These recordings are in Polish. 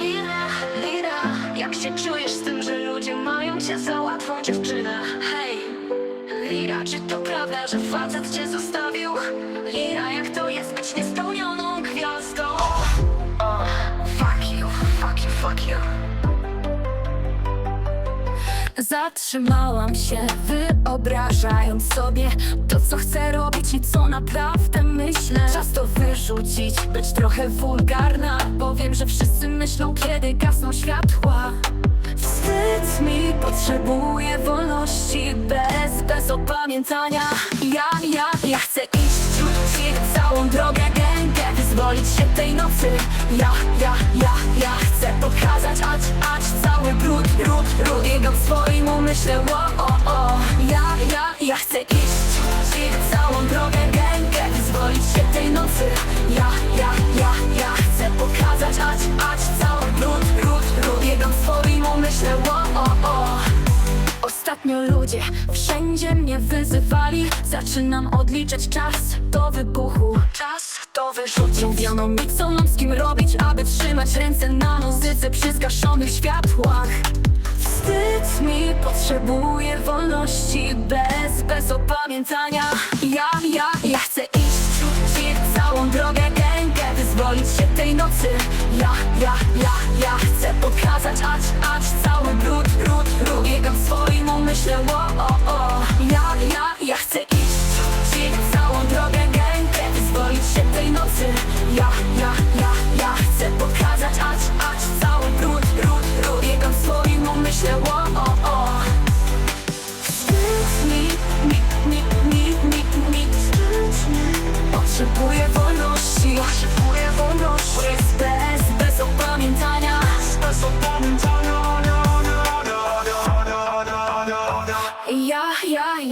Lira, lira, jak się czujesz z tym, że ludzie mają cię za łatwą dziewczynę? Hej, lira, czy to prawda, że facet cię zostawił? Lira, jak to jest być niespełnioną gwiazdą? O, fuck you, fuck you, fuck you. Zatrzymałam się, wyobrażając sobie to, co chcę robić i co naprawdę myślę. Czas to wyrzucić, być trochę wulgarna, bo wiem, że wszyscy myślą, kiedy gasną światła. Wstyd mi, potrzebuję wolności, bez, bez opamiętania. Ja, ja, ja chcę iść ciutki całą drogę gęgę, wyzwolić się tej nocy. Ja, ja, ja, ja chcę pokazać, acz, acz cały brud, brud, brud. Biegam w swoim umyśle, o, Wszędzie mnie wyzywali. Zaczynam odliczać czas do wybuchu. Czas to wyrzucić. Mówiono mi co mam z kim robić Aby trzymać ręce na muzyce przy zgaszonych światłach. Wstyd mi, potrzebuję wolności Bez, bez opamiętania. Ja, ja, ja chcę iść Rzucić całą drogę gęgę Wyzwolić się tej nocy. Ja, ja, ja, ja chcę pokazać Acz, acz swoim umyśle,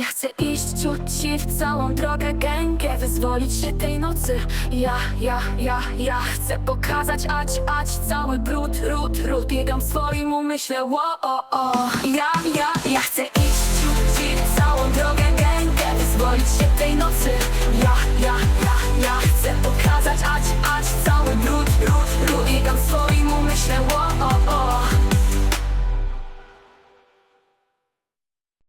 ja, chcę iść ciuci w całą drogę gęgę Wyzwolić się tej nocy. Ja, ja, ja, ja chcę pokazać ać, ać Cały brud, rud, rud Biegam w swoim umyśle, o, o, o. Ja, ja, ja chcę iść ciuci